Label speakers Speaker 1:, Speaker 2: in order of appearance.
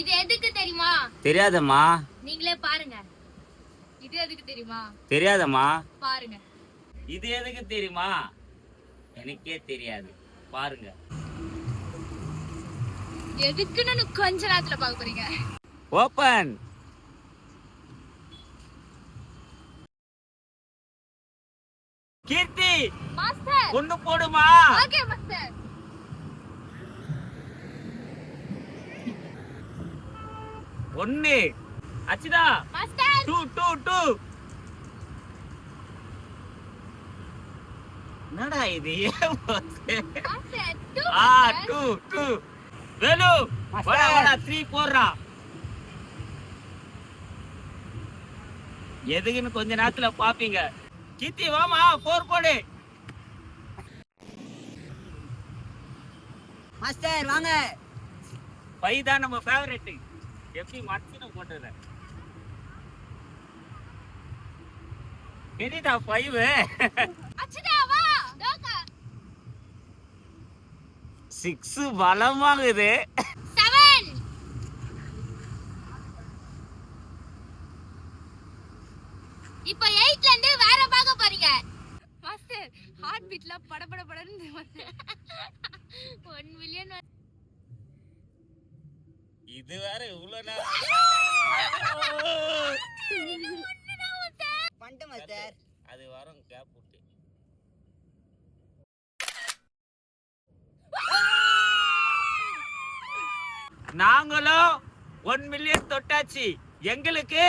Speaker 1: இது எதுக்கு தெரியுமா?
Speaker 2: தெரியாதம்மா.
Speaker 1: நீங்களே பாருங்க. இது எதுக்கு தெரியுமா?
Speaker 2: தெரியாதம்மா.
Speaker 1: பாருங்க.
Speaker 2: இது எதுக்கு தெரியுமா? எனக்கே தெரியாது. பாருங்க.
Speaker 1: எதுக்குன்னு கொஞ்ச நேரத்துல பார்க்க போறீங்க?
Speaker 2: ஓபன் கீர்த்தி
Speaker 1: மாஸ்டர்
Speaker 2: ஒண்ணு போடுமா?
Speaker 1: ஓகே மாஸ்டர்
Speaker 2: ஒண்ணு அச்சுதா.
Speaker 1: மாஸ்டர்
Speaker 2: டூ டூ டூ என்னடா இது? ஆ டூ டூ வேலு வாடா வாடா த்ரீ போடுறா எதுக்குன்னு கொஞ்ச நேரத்துல பாப்பீங்க. கீர்த்தி வாமா போர் போடு.
Speaker 3: மாஸ்டர் வாங்க.
Speaker 2: ஃபைவ் தான் நம்ம ஃபேவரட் எப்படி மனசுல போட்டது? எடிடா ஃபைவ்
Speaker 1: அச்சுதா வா தோக்கா
Speaker 2: சிக்ஸ் பலமாகுது.
Speaker 1: செவன் இப்போ எயிட்ல இருந்து வேற பார்க்க போறீங்க. மாஸ்டர் ஹார்ட் பீட்ல படபட படன்னு ஒன் மில்லியன்
Speaker 2: இது வேற இவ்வளவு நேரம். அது வரும் கேப் விட்டு. நாங்களும் ஒன் மில்லியன் தொட்டாச்சு. எங்களுக்கு